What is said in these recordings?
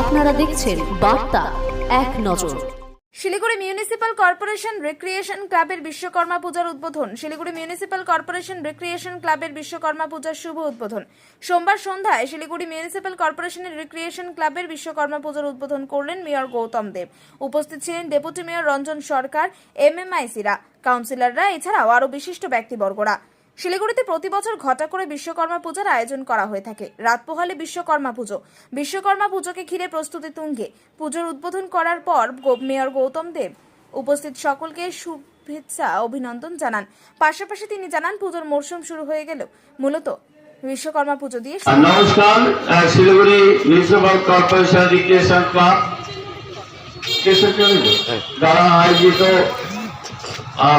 আপনারা দেখছেন বার্তা এক নজর। শিলিগুড়ি মিউনিসিপাল কর্পোরেশন রিক্রিয়েশন ক্লাবের বিশ্বকর্মা পূজার উদ্বোধন। শিলিগুড়ি মিউনিসিপাল কর্পোরেশন রিক্রিয়েশন ক্লাবের বিশ্বকর্মা পূজার শুভ উদ্বোধন। সোমবার সন্ধ্যায় শিলিগুড়ি মিউনিসিপ্যাল কর্পোরেশনের রিক্রিয়েশন ক্লাবের বিশ্বকর্মা পূজার উদ্বোধন করলেন মেয়র গৌতম দেব। উপস্থিত ছিলেন ডেপুটি মেয়র রঞ্জন সরকার, এমএমআইসিরা, কাউন্সিলররা, এছাড়াও আরও বিশিষ্ট ব্যক্তিবর্গরা। শিলিগুড়িতে প্রতি বছর ঘটা করে বিশ্বকর্মা পূজার আয়োজন করা হয়ে থাকে। রাত পোহালে বিশ্বকর্মা পুজো। বিশ্বকর্মা পুজোকে ঘিরে প্রস্তুতি তুঙ্গে। পুজোর উদ্বোধন করার পর মেয়র গৌতম দেব উপস্থিত সকলকে শুভেচ্ছা অভিনন্দন জানান। পাশাপাশি তিনি জানান পুজোর মরশুম শুরু হয়ে গেল মূলত বিশ্বকর্মা পুজো দিয়ে নমস্কার Siliguri municipal corporation recreation club. দ্বারা আয়োজিত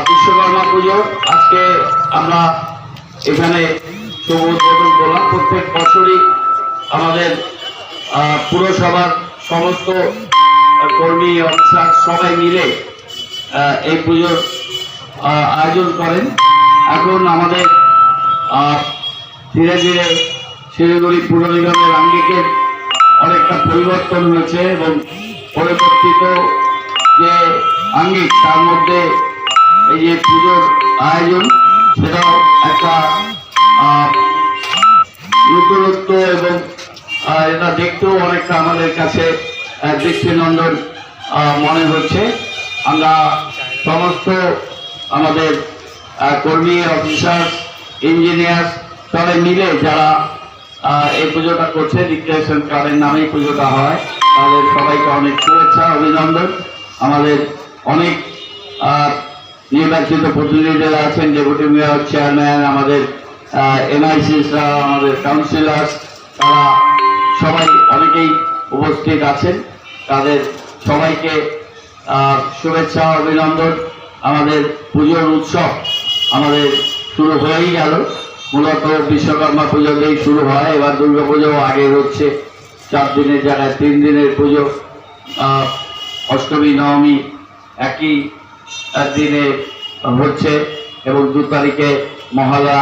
বিশ্বকর্মা পুজো। আজকে আমরা এখানে শুভ উদ্বোধন করলাম প্রত্যেক বছরই আমাদের পুরসভার সমস্ত কর্মী, অফিসার সবাই মিলে এই পুজোর আয়োজন করেন। এখন আমাদের ধীরে ধীরে শিলিগুড়ি পুর নিগমের আঙ্গিকের অনেকটা পরিবর্তন হয়েছে এবং পরিবর্তিত যে আঙ্গিক, তার মধ্যে এই যে পুজোর আয়োজন সেটাও একটা নতুনত্ব এবং এটা দেখতেও অনেকটা আমাদের কাছে দৃষ্টিনন্দন মনে হচ্ছে। আমরা সমস্ত আমাদের কর্মী, অফিসার, ইঞ্জিনিয়ার সবাই মিলে যারা এই পুজোটা করছে রিক্রিয়েশন ক্লাবের নামেই পুজোটা হয়, তাদের সবাইকে অনেক শুভেচ্ছা, অভিনন্দন। আমাদের অনেক নির্বাচিত প্রতিনিধিরা আছেন ডেপুটি মেয়র চেয়ারম্যান আমাদের এনআইসিসরা আমাদের কাউন্সিলর তারা সবাই অনেকেই উপস্থিত আছেন। তাদের সবাইকে শুভেচ্ছা, অভিনন্দন। আমাদের পুজোর উৎসব আমাদের শুরু হয়েই গেল। মূলত বিশ্বকর্মা পুজো দিয়েই শুরু হয়। এবার দুর্গা পুজো আগে হচ্ছে। চার দিনের জায়গায় তিন দিনের পুজো। অষ্টমী, নবমী একই দিনে হচ্ছে এবং দু তারিখে মহালয়া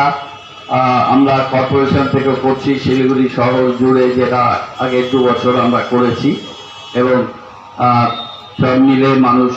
আমরা কর্পোরেশন থেকে করছি, শিলিগুড়ি শহর জুড়ে যেটা আগে দু বছর আমরা করেছি এবং সব মিলে মানুষ